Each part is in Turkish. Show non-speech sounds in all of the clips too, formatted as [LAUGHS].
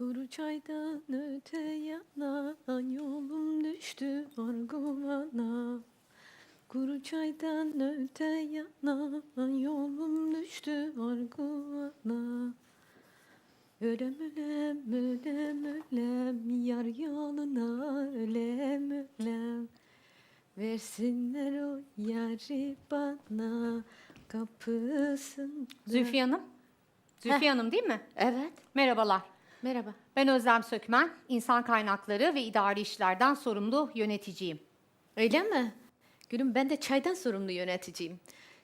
Kuru çaydan öte yana yolum düştü arguvana. Kuru çaydan öte yana yolum düştü arguvana. Ölem ölem ölem ölem yar yoluna ölem ölem. Versinler o yari bana kapısın. Zülfiye Hanım. Zülfiye Hanım değil mi? Evet. Merhabalar. Merhaba. Ben Özlem Sökmen, İnsan Kaynakları ve İdari İşlerden sorumlu yöneticiyim. Öyle mi? Gülüm ben de çaydan sorumlu yöneticiyim.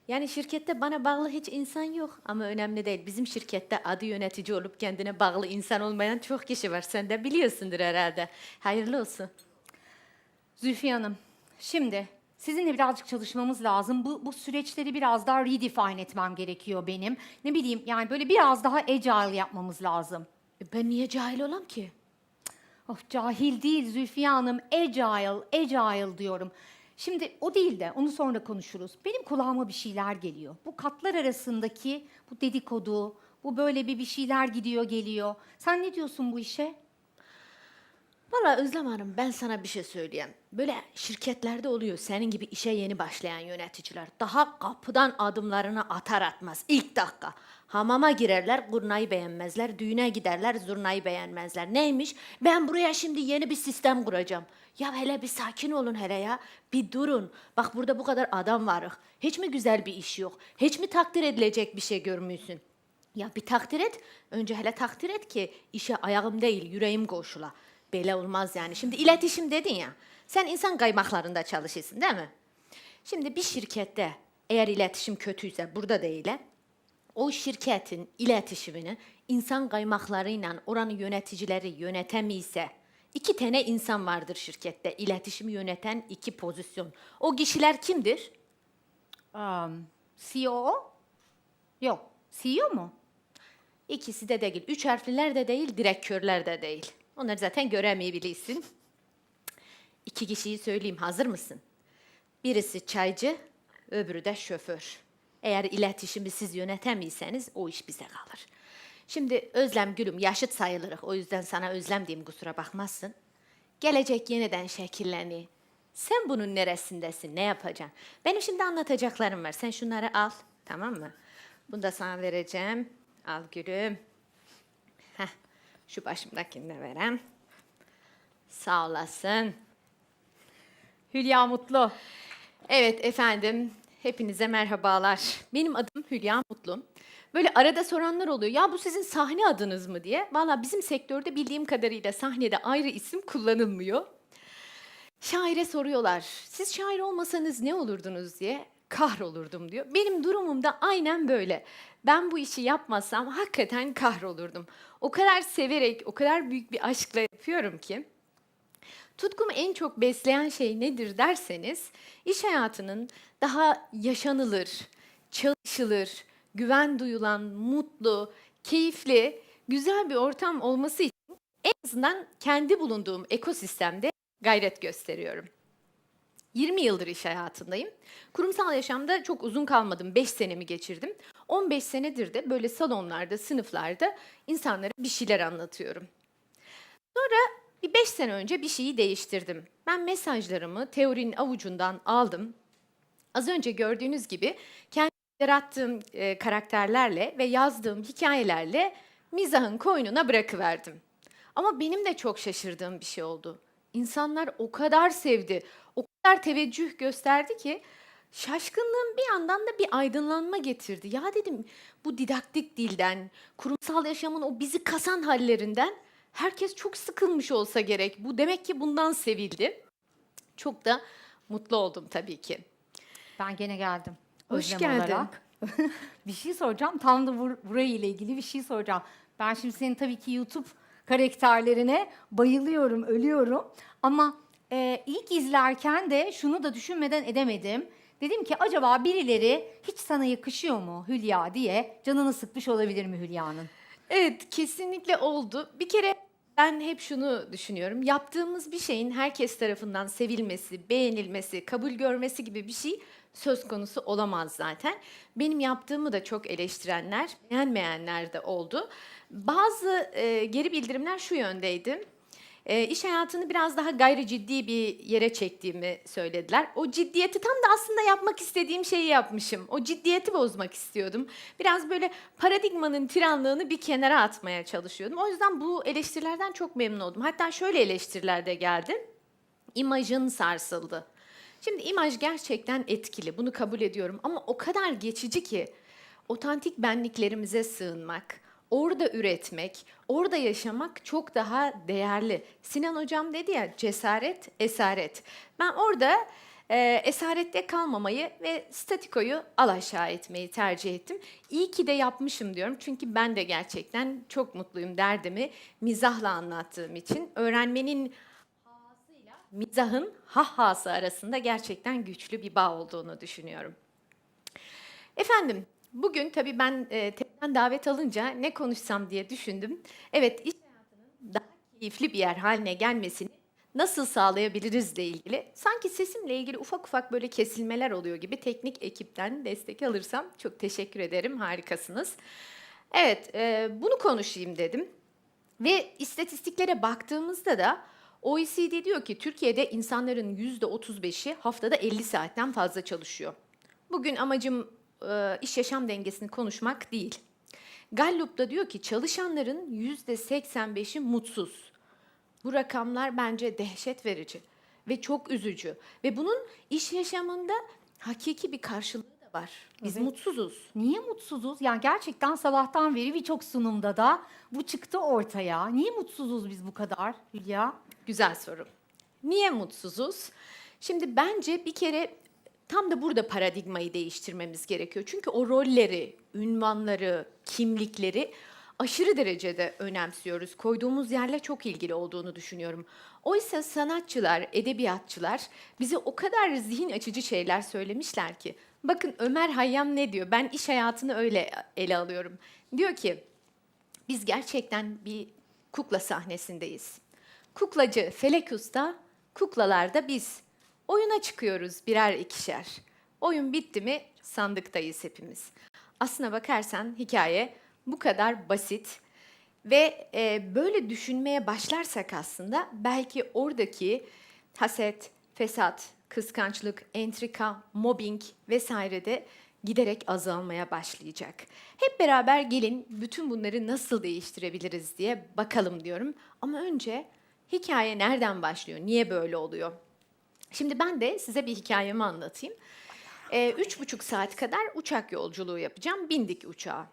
Yani şirkette bana bağlı hiç insan yok ama önemli değil. Bizim şirkette adı yönetici olup kendine bağlı insan olmayan çok kişi var. Sen de biliyorsundur herhalde. Hayırlı olsun. Zülfiye Hanım, şimdi sizinle birazcık çalışmamız lazım. Bu, bu süreçleri biraz daha redefine etmem gerekiyor benim. Ne bileyim yani böyle biraz daha agile yapmamız lazım. E Ben niye cahil olam ki? Oh cahil değil Zülfiye Hanım, agile, agile diyorum. Şimdi o değil de onu sonra konuşuruz. Benim kulağıma bir şeyler geliyor. Bu katlar arasındaki bu dedikodu, bu böyle bir bir şeyler gidiyor geliyor. Sen ne diyorsun bu işe? Valla Özlem Hanım ben sana bir şey söyleyeyim. Böyle şirketlerde oluyor senin gibi işe yeni başlayan yöneticiler. Daha kapıdan adımlarını atar atmaz ilk dakika. Hamama girerler kurnayı beğenmezler, düğüne giderler zurnayı beğenmezler. Neymiş? Ben buraya şimdi yeni bir sistem kuracağım. Ya hele bir sakin olun hele ya. Bir durun. Bak burada bu kadar adam varık. Hiç mi güzel bir iş yok? Hiç mi takdir edilecek bir şey görmüyorsun? Ya bir takdir et. Önce hele takdir et ki işe ayağım değil yüreğim koşula. Böyle olmaz yani. Şimdi iletişim dedin ya. Sen insan kaymaklarında çalışırsın değil mi? Şimdi bir şirkette eğer iletişim kötüyse burada değil. O şirketin iletişimini insan kaymaklarıyla oranın yöneticileri yönetemiyse iki tane insan vardır şirkette. İletişimi yöneten iki pozisyon. O kişiler kimdir? Um, CEO? Yok. CEO mu? İkisi de değil. Üç harfliler de değil, direktörler de değil. Onları zaten göremeyebilirsin. İki kişiyi söyleyeyim. Hazır mısın? Birisi çaycı, öbürü de şoför. Eğer iletişimi siz yönetemiyseniz o iş bize kalır. Şimdi Özlem Gülüm yaşıt sayılırız. O yüzden sana Özlem diyeyim kusura bakmazsın. Gelecek yeniden şekilleniyor. Sen bunun neresindesin? Ne yapacaksın? Benim şimdi anlatacaklarım var. Sen şunları al. Tamam mı? Bunu da sana vereceğim. Al gülüm. Şu başımdakini de verem. Sağ olasın. Hülya Mutlu. Evet efendim, hepinize merhabalar. Benim adım Hülya Mutlu. Böyle arada soranlar oluyor, ya bu sizin sahne adınız mı diye. Valla bizim sektörde bildiğim kadarıyla sahnede ayrı isim kullanılmıyor. Şaire soruyorlar, siz şair olmasanız ne olurdunuz diye. Kahrolurdum diyor. Benim durumum da aynen böyle. Ben bu işi yapmasam hakikaten kahrolurdum. O kadar severek, o kadar büyük bir aşkla yapıyorum ki. Tutkumu en çok besleyen şey nedir derseniz, iş hayatının daha yaşanılır, çalışılır, güven duyulan, mutlu, keyifli, güzel bir ortam olması için en azından kendi bulunduğum ekosistemde gayret gösteriyorum. 20 yıldır iş hayatındayım. Kurumsal yaşamda çok uzun kalmadım. 5 senemi geçirdim. 15 senedir de böyle salonlarda, sınıflarda insanlara bir şeyler anlatıyorum. Sonra bir 5 sene önce bir şeyi değiştirdim. Ben mesajlarımı teorinin avucundan aldım. Az önce gördüğünüz gibi kendi yarattığım e, karakterlerle ve yazdığım hikayelerle mizahın koynuna bırakıverdim. Ama benim de çok şaşırdığım bir şey oldu. İnsanlar o kadar sevdi, o kadar teveccüh gösterdi ki şaşkınlığım bir yandan da bir aydınlanma getirdi. Ya dedim bu didaktik dilden, kurumsal yaşamın o bizi kasan hallerinden herkes çok sıkılmış olsa gerek. Bu demek ki bundan sevildi. Çok da mutlu oldum tabii ki. Ben gene geldim. Hoş Özlem geldin. olarak. [LAUGHS] bir şey soracağım. Tam da bur- burayla ile ilgili bir şey soracağım. Ben şimdi senin tabii ki YouTube karakterlerine bayılıyorum, ölüyorum. Ama e, ilk izlerken de şunu da düşünmeden edemedim. Dedim ki acaba birileri hiç sana yakışıyor mu Hülya diye canını sıkmış olabilir mi Hülya'nın? Evet, kesinlikle oldu. Bir kere ben hep şunu düşünüyorum. Yaptığımız bir şeyin herkes tarafından sevilmesi, beğenilmesi, kabul görmesi gibi bir şey söz konusu olamaz zaten. Benim yaptığımı da çok eleştirenler, beğenmeyenler de oldu. Bazı e, geri bildirimler şu yöndeydi. E, iş hayatını biraz daha gayri ciddi bir yere çektiğimi söylediler. O ciddiyeti tam da aslında yapmak istediğim şeyi yapmışım. O ciddiyeti bozmak istiyordum. Biraz böyle paradigmanın tiranlığını bir kenara atmaya çalışıyordum. O yüzden bu eleştirilerden çok memnun oldum. Hatta şöyle eleştiriler de geldi. İmajın sarsıldı. Şimdi imaj gerçekten etkili, bunu kabul ediyorum ama o kadar geçici ki otantik benliklerimize sığınmak, orada üretmek, orada yaşamak çok daha değerli. Sinan hocam dedi ya cesaret, esaret. Ben orada e, esarette kalmamayı ve statikoyu alaşağı etmeyi tercih ettim. İyi ki de yapmışım diyorum çünkü ben de gerçekten çok mutluyum derdimi mizahla anlattığım için. Öğrenmenin mizahın hahhası arasında gerçekten güçlü bir bağ olduğunu düşünüyorum. Efendim, bugün tabii ben e, TED'den davet alınca ne konuşsam diye düşündüm. Evet, iş hayatının daha keyifli bir yer haline gelmesini nasıl sağlayabiliriz ile ilgili. Sanki sesimle ilgili ufak ufak böyle kesilmeler oluyor gibi teknik ekipten destek alırsam çok teşekkür ederim, harikasınız. Evet, e, bunu konuşayım dedim. Ve istatistiklere baktığımızda da OECD diyor ki Türkiye'de insanların %35'i haftada 50 saatten fazla çalışıyor. Bugün amacım e, iş yaşam dengesini konuşmak değil. Gallup da diyor ki çalışanların %85'i mutsuz. Bu rakamlar bence dehşet verici ve çok üzücü. Ve bunun iş yaşamında hakiki bir karşılığı da var. Biz Evet. mutsuzuz. Niye mutsuzuz? Yani gerçekten sabahtan beri birçok sunumda da bu çıktı ortaya. Niye mutsuzuz biz bu kadar Hülya? Güzel soru. Niye mutsuzuz? Şimdi bence bir kere tam da burada paradigmayı değiştirmemiz gerekiyor. Çünkü o rolleri, ünvanları, kimlikleri aşırı derecede önemsiyoruz. Koyduğumuz yerle çok ilgili olduğunu düşünüyorum. Oysa sanatçılar, edebiyatçılar bize o kadar zihin açıcı şeyler söylemişler ki. Bakın Ömer Hayyam ne diyor? Ben iş hayatını öyle ele alıyorum. Diyor ki biz gerçekten bir kukla sahnesindeyiz. Kuklacı Felek Usta, kuklalar da biz. Oyuna çıkıyoruz birer ikişer. Oyun bitti mi sandıktayız hepimiz. Aslına bakarsan hikaye bu kadar basit ve e, böyle düşünmeye başlarsak aslında belki oradaki haset, fesat, kıskançlık, entrika, mobbing vesaire de giderek azalmaya başlayacak. Hep beraber gelin bütün bunları nasıl değiştirebiliriz diye bakalım diyorum. Ama önce hikaye nereden başlıyor? Niye böyle oluyor? Şimdi ben de size bir hikayemi anlatayım. Ee, üç buçuk saat kadar uçak yolculuğu yapacağım. Bindik uçağa.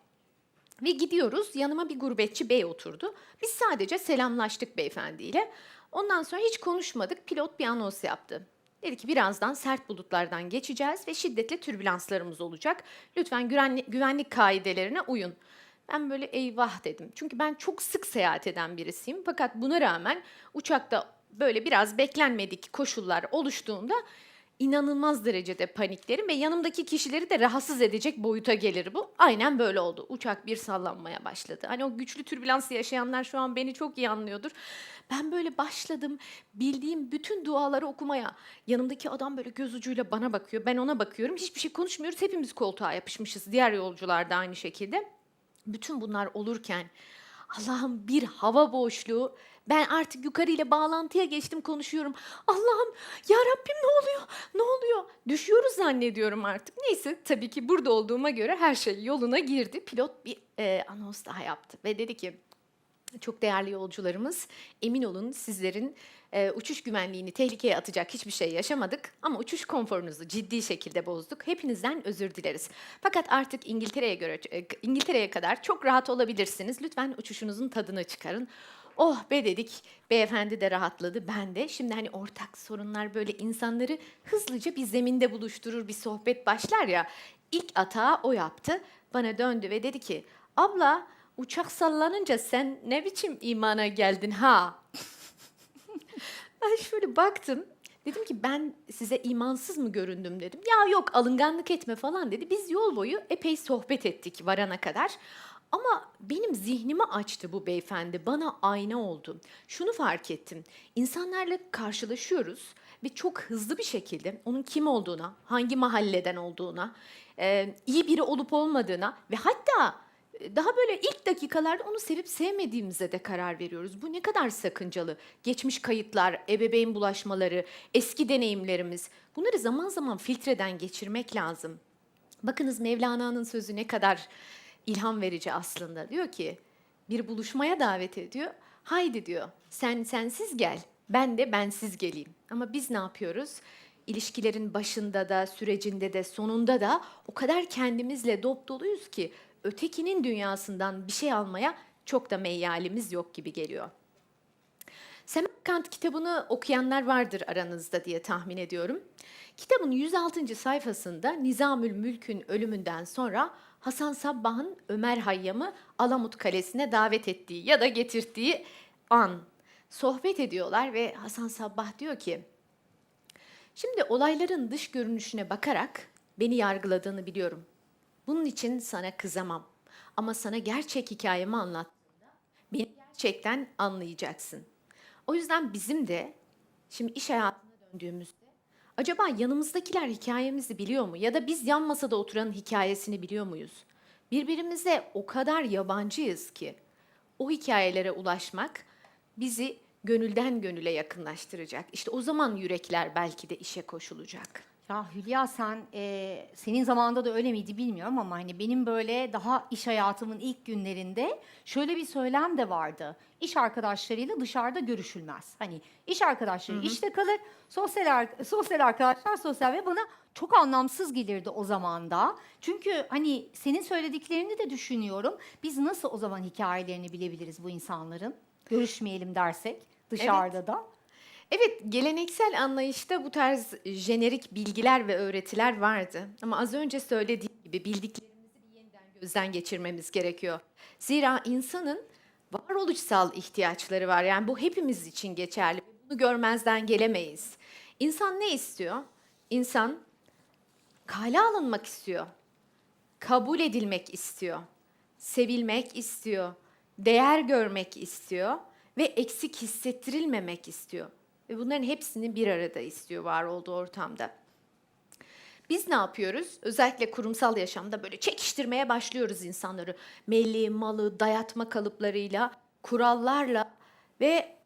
Ve gidiyoruz. Yanıma bir gurbetçi bey oturdu. Biz sadece selamlaştık beyefendiyle. Ondan sonra hiç konuşmadık. Pilot bir anons yaptı. Dedi ki birazdan sert bulutlardan geçeceğiz ve şiddetli türbülanslarımız olacak. Lütfen güvenli- güvenlik kaidelerine uyun. Ben böyle eyvah dedim. Çünkü ben çok sık seyahat eden birisiyim. Fakat buna rağmen uçakta böyle biraz beklenmedik koşullar oluştuğunda inanılmaz derecede paniklerim ve yanımdaki kişileri de rahatsız edecek boyuta gelir bu. Aynen böyle oldu. Uçak bir sallanmaya başladı. Hani o güçlü türbülansı yaşayanlar şu an beni çok iyi anlıyordur. Ben böyle başladım bildiğim bütün duaları okumaya. Yanımdaki adam böyle göz ucuyla bana bakıyor. Ben ona bakıyorum. Hiçbir şey konuşmuyoruz. Hepimiz koltuğa yapışmışız. Diğer yolcular da aynı şekilde. Bütün bunlar olurken Allah'ım bir hava boşluğu. Ben artık yukarıyla bağlantıya geçtim konuşuyorum. Allah'ım ya Rabbim ne oluyor? Ne oluyor? Düşüyoruz zannediyorum artık. Neyse tabii ki burada olduğuma göre her şey yoluna girdi. Pilot bir e, anons daha yaptı ve dedi ki çok değerli yolcularımız, emin olun sizlerin e, uçuş güvenliğini tehlikeye atacak hiçbir şey yaşamadık ama uçuş konforunuzu ciddi şekilde bozduk. Hepinizden özür dileriz. Fakat artık İngiltere'ye göre e, İngiltere'ye kadar çok rahat olabilirsiniz. Lütfen uçuşunuzun tadını çıkarın. Oh be dedik. Beyefendi de rahatladı, ben de. Şimdi hani ortak sorunlar böyle insanları hızlıca bir zeminde buluşturur, bir sohbet başlar ya. İlk atağı o yaptı. Bana döndü ve dedi ki, abla uçak sallanınca sen ne biçim imana geldin ha? [LAUGHS] ben şöyle baktım. Dedim ki ben size imansız mı göründüm dedim. Ya yok alınganlık etme falan dedi. Biz yol boyu epey sohbet ettik varana kadar. Ama benim zihnimi açtı bu beyefendi. Bana ayna oldu. Şunu fark ettim. İnsanlarla karşılaşıyoruz ve çok hızlı bir şekilde onun kim olduğuna, hangi mahalleden olduğuna, e, iyi biri olup olmadığına ve hatta e, daha böyle ilk dakikalarda onu sevip sevmediğimize de karar veriyoruz. Bu ne kadar sakıncalı. Geçmiş kayıtlar, ebeveyn bulaşmaları, eski deneyimlerimiz. Bunları zaman zaman filtreden geçirmek lazım. Bakınız Mevlana'nın sözü ne kadar ilham verici aslında. Diyor ki bir buluşmaya davet ediyor. Haydi diyor sen sensiz gel ben de bensiz geleyim. Ama biz ne yapıyoruz? İlişkilerin başında da sürecinde de sonunda da o kadar kendimizle dop doluyuz ki ötekinin dünyasından bir şey almaya çok da meyyalimiz yok gibi geliyor. Semerkant kitabını okuyanlar vardır aranızda diye tahmin ediyorum. Kitabın 106. sayfasında Nizamül Mülk'ün ölümünden sonra Hasan Sabbah'ın Ömer Hayyam'ı Alamut Kalesi'ne davet ettiği ya da getirdiği an sohbet ediyorlar ve Hasan Sabbah diyor ki Şimdi olayların dış görünüşüne bakarak beni yargıladığını biliyorum. Bunun için sana kızamam. Ama sana gerçek hikayemi anlattığımda beni gerçekten anlayacaksın. O yüzden bizim de şimdi iş hayatına döndüğümüzde acaba yanımızdakiler hikayemizi biliyor mu? Ya da biz yan masada oturanın hikayesini biliyor muyuz? Birbirimize o kadar yabancıyız ki o hikayelere ulaşmak bizi gönülden gönüle yakınlaştıracak. İşte o zaman yürekler belki de işe koşulacak. Ya Hülya sen e, senin zamanında da öyle miydi bilmiyorum ama hani benim böyle daha iş hayatımın ilk günlerinde şöyle bir söylem de vardı. İş arkadaşlarıyla dışarıda görüşülmez. Hani iş arkadaşları işte kalır, sosyal ar- sosyal arkadaşlar sosyal ve bana çok anlamsız gelirdi o zaman da. Çünkü hani senin söylediklerini de düşünüyorum. Biz nasıl o zaman hikayelerini bilebiliriz bu insanların? Görüşmeyelim dersek dışarıda da. Evet, geleneksel anlayışta bu tarz jenerik bilgiler ve öğretiler vardı. Ama az önce söylediğim gibi bildiklerimizi yeniden gözden geçirmemiz gerekiyor. Zira insanın varoluşsal ihtiyaçları var. Yani bu hepimiz için geçerli. Bunu görmezden gelemeyiz. İnsan ne istiyor? İnsan kale alınmak istiyor. Kabul edilmek istiyor. Sevilmek istiyor. Değer görmek istiyor ve eksik hissettirilmemek istiyor. Ve bunların hepsini bir arada istiyor var olduğu ortamda. Biz ne yapıyoruz? Özellikle kurumsal yaşamda böyle çekiştirmeye başlıyoruz insanları. Melli, malı, dayatma kalıplarıyla, kurallarla ve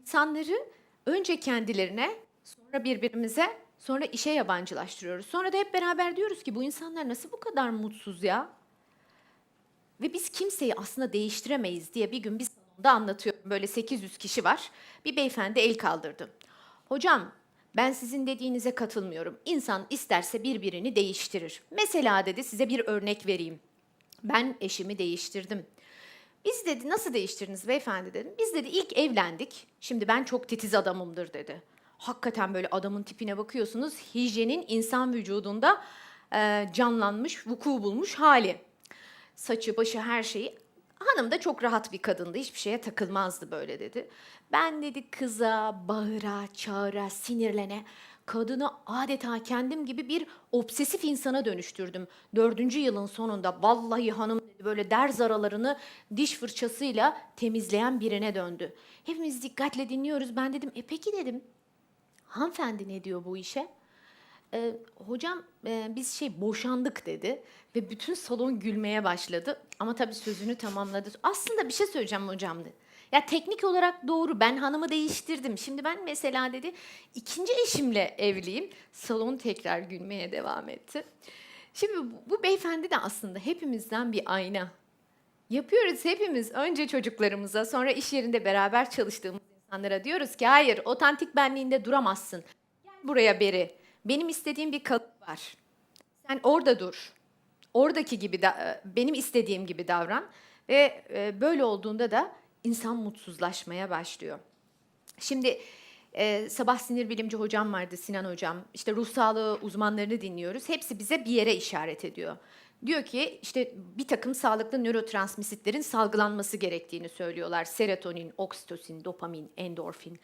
insanları önce kendilerine, sonra birbirimize, sonra işe yabancılaştırıyoruz. Sonra da hep beraber diyoruz ki bu insanlar nasıl bu kadar mutsuz ya? Ve biz kimseyi aslında değiştiremeyiz diye bir gün bir salonda anlatıyorum. Böyle 800 kişi var. Bir beyefendi el kaldırdı. Hocam ben sizin dediğinize katılmıyorum. İnsan isterse birbirini değiştirir. Mesela dedi size bir örnek vereyim. Ben eşimi değiştirdim. Biz dedi nasıl değiştirdiniz beyefendi dedim. Biz dedi ilk evlendik. Şimdi ben çok titiz adamımdır dedi. Hakikaten böyle adamın tipine bakıyorsunuz. Hijyenin insan vücudunda e, canlanmış, vuku bulmuş hali saçı, başı, her şeyi. Hanım da çok rahat bir kadındı. Hiçbir şeye takılmazdı böyle dedi. Ben dedi kıza, bağıra, çağıra, sinirlene kadını adeta kendim gibi bir obsesif insana dönüştürdüm. Dördüncü yılın sonunda vallahi hanım dedi böyle derz aralarını diş fırçasıyla temizleyen birine döndü. Hepimiz dikkatle dinliyoruz. Ben dedim e peki dedim hanımefendi ne diyor bu işe? Ee, hocam e, biz şey boşandık dedi ve bütün salon gülmeye başladı. Ama tabii sözünü tamamladı. Aslında bir şey söyleyeceğim hocam dedi. Ya teknik olarak doğru ben hanımı değiştirdim. Şimdi ben mesela dedi ikinci eşimle evliyim. Salon tekrar gülmeye devam etti. Şimdi bu beyefendi de aslında hepimizden bir ayna. Yapıyoruz hepimiz önce çocuklarımıza sonra iş yerinde beraber çalıştığımız insanlara diyoruz ki hayır otantik benliğinde duramazsın. Gel buraya beri. Benim istediğim bir kalıp var. Sen orada dur. Oradaki gibi da, benim istediğim gibi davran ve e, böyle olduğunda da insan mutsuzlaşmaya başlıyor. Şimdi e, sabah sinir bilimci hocam vardı Sinan hocam. İşte ruh sağlığı uzmanlarını dinliyoruz. Hepsi bize bir yere işaret ediyor. Diyor ki işte bir takım sağlıklı nörotransmisitlerin salgılanması gerektiğini söylüyorlar. Serotonin, oksitosin, dopamin, endorfin.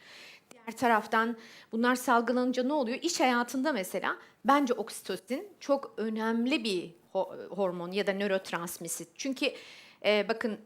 Diğer taraftan bunlar salgılanınca ne oluyor? İş hayatında mesela bence oksitosin çok önemli bir ho- hormon ya da nörotransmisit. Çünkü Ee, bakın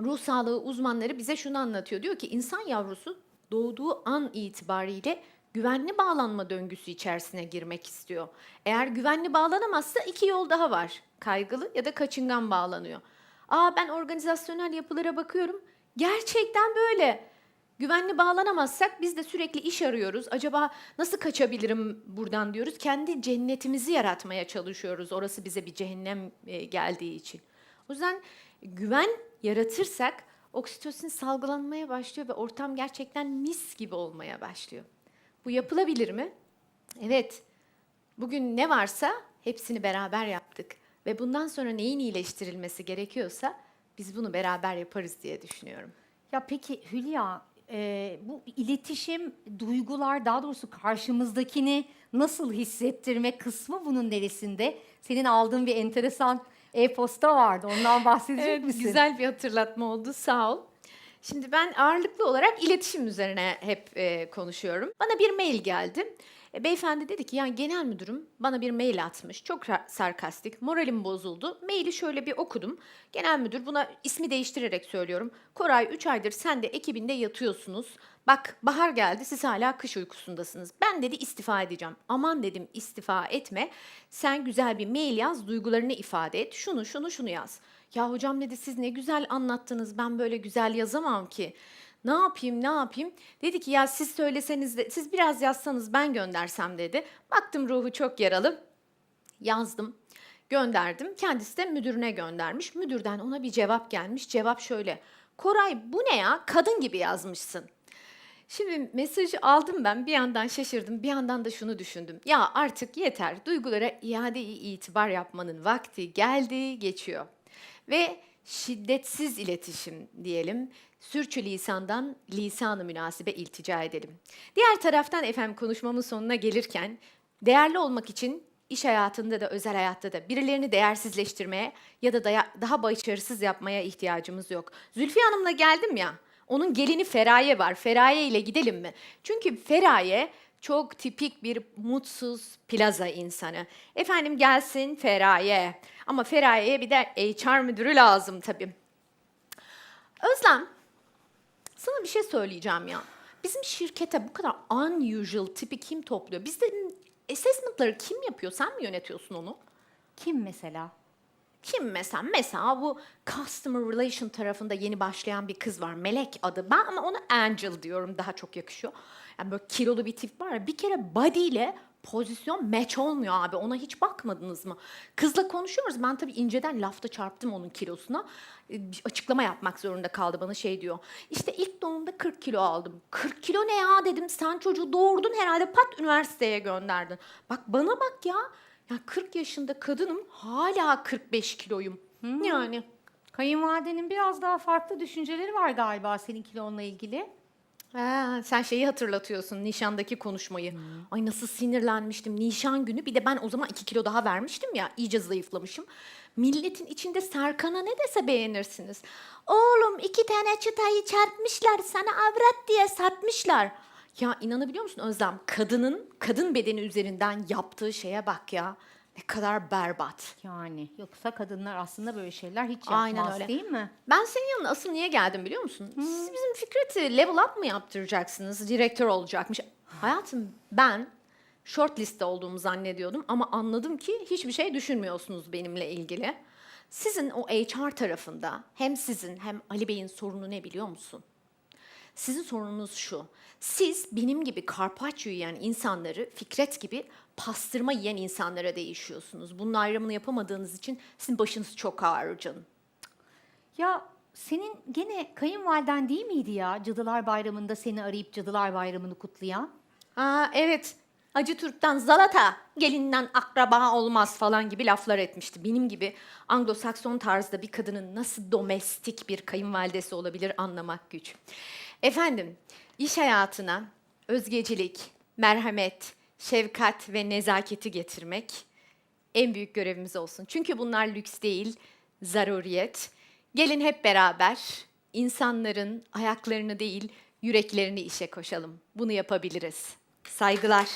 ruh sağlığı uzmanları bize şunu anlatıyor. Diyor ki insan yavrusu doğduğu an itibariyle güvenli bağlanma döngüsü içerisine girmek istiyor. Eğer güvenli bağlanamazsa iki yol daha var. Kaygılı ya da kaçıngan bağlanıyor. Aa ben organizasyonel yapılara bakıyorum. Gerçekten böyle. Güvenli bağlanamazsak biz de sürekli iş arıyoruz. Acaba nasıl kaçabilirim buradan diyoruz. Kendi cennetimizi yaratmaya çalışıyoruz. Orası bize bir cehennem e, geldiği için. O yüzden güven yaratırsak oksitosin salgılanmaya başlıyor ve ortam gerçekten mis gibi olmaya başlıyor. Bu yapılabilir mi? Evet. Bugün ne varsa hepsini beraber yaptık ve bundan sonra neyin iyileştirilmesi gerekiyorsa biz bunu beraber yaparız diye düşünüyorum. Ya peki Hülya, e, bu iletişim, duygular, daha doğrusu karşımızdakini nasıl hissettirme kısmı bunun neresinde? Senin aldığın bir enteresan e-posta vardı. Ondan bahsedecek Evet, misin? güzel bir hatırlatma oldu. Sağ ol. Şimdi ben ağırlıklı olarak iletişim üzerine hep e, konuşuyorum. Bana bir mail geldi. E, beyefendi dedi ki yani genel müdürüm bana bir mail atmış. Çok sarkastik. Moralim bozuldu. Maili şöyle bir okudum. Genel müdür buna ismi değiştirerek söylüyorum. Koray 3 aydır sen de ekibinde yatıyorsunuz. Bak bahar geldi siz hala kış uykusundasınız. Ben dedi istifa edeceğim. Aman dedim istifa etme. Sen güzel bir mail yaz, duygularını ifade et. Şunu şunu şunu yaz. Ya hocam dedi siz ne güzel anlattınız. Ben böyle güzel yazamam ki. Ne yapayım ne yapayım? Dedi ki ya siz söyleseniz de siz biraz yazsanız ben göndersem dedi. Baktım ruhu çok yaralı. Yazdım. Gönderdim. Kendisi de müdürüne göndermiş. Müdürden ona bir cevap gelmiş. Cevap şöyle. Koray bu ne ya? Kadın gibi yazmışsın. Şimdi mesajı aldım ben bir yandan şaşırdım bir yandan da şunu düşündüm. Ya artık yeter duygulara iade itibar yapmanın vakti geldi geçiyor. Ve şiddetsiz iletişim diyelim sürçülisandan lisanı münasibe iltica edelim. Diğer taraftan efendim konuşmamın sonuna gelirken değerli olmak için iş hayatında da özel hayatta da birilerini değersizleştirmeye ya da daha başarısız yapmaya ihtiyacımız yok. Zülfiye Hanım'la geldim ya onun gelini Feraye var. Feraye ile gidelim mi? Çünkü Feraye çok tipik bir mutsuz plaza insanı. Efendim gelsin Feraye. Ama Feraye'ye bir de HR müdürü lazım tabii. Özlem, sana bir şey söyleyeceğim ya. Bizim şirkete bu kadar unusual tipi kim topluyor? Bizde assessment'ları kim yapıyor? Sen mi yönetiyorsun onu? Kim mesela? Kim mesela? Mesela bu Customer Relation tarafında yeni başlayan bir kız var. Melek adı. Ben ama ona Angel diyorum. Daha çok yakışıyor. Yani böyle kilolu bir tip var ya. Bir kere body ile pozisyon match olmuyor abi. Ona hiç bakmadınız mı? Kızla konuşuyoruz. Ben tabii inceden lafta çarptım onun kilosuna. Ee, bir açıklama yapmak zorunda kaldı bana şey diyor. İşte ilk doğumda 40 kilo aldım. 40 kilo ne ya dedim. Sen çocuğu doğurdun herhalde pat üniversiteye gönderdin. Bak bana bak ya. Ya 40 yaşında kadınım hala 45 kiloyum. Yani. Kayınvalidenin biraz daha farklı düşünceleri var galiba senin kilonla ilgili. Ha, sen şeyi hatırlatıyorsun nişandaki konuşmayı. Ay nasıl sinirlenmiştim nişan günü bir de ben o zaman 2 kilo daha vermiştim ya iyice zayıflamışım. Milletin içinde Serkan'a ne dese beğenirsiniz. Oğlum iki tane çıtayı çarpmışlar sana avrat diye satmışlar. Ya inanabiliyor musun Özlem? Kadının kadın bedeni üzerinden yaptığı şeye bak ya. Ne kadar berbat. Yani yoksa kadınlar aslında böyle şeyler hiç Aynen yapmaz öyle. değil mi? Ben senin yanına asıl niye geldim biliyor musun? Siz bizim Fikret'i level up mı yaptıracaksınız? Direktör olacakmış. Hayatım ben short liste olduğumu zannediyordum ama anladım ki hiçbir şey düşünmüyorsunuz benimle ilgili. Sizin o HR tarafında hem sizin hem Ali Bey'in sorunu ne biliyor musun? Sizin sorununuz şu. Siz benim gibi karpaccio yiyen insanları Fikret gibi pastırma yiyen insanlara değişiyorsunuz. Bunun ayrımını yapamadığınız için sizin başınız çok ağrır canım. Ya senin gene kayınvaliden değil miydi ya Cadılar Bayramı'nda seni arayıp Cadılar Bayramı'nı kutlayan? Aa evet. Acı Türk'ten Zalata, gelinden akraba olmaz falan gibi laflar etmişti. Benim gibi Anglo-Sakson tarzda bir kadının nasıl domestik bir kayınvalidesi olabilir anlamak güç. Efendim, iş hayatına özgecilik, merhamet, şefkat ve nezaketi getirmek en büyük görevimiz olsun. Çünkü bunlar lüks değil, zaruriyet. Gelin hep beraber insanların ayaklarını değil, yüreklerini işe koşalım. Bunu yapabiliriz. Saygılar.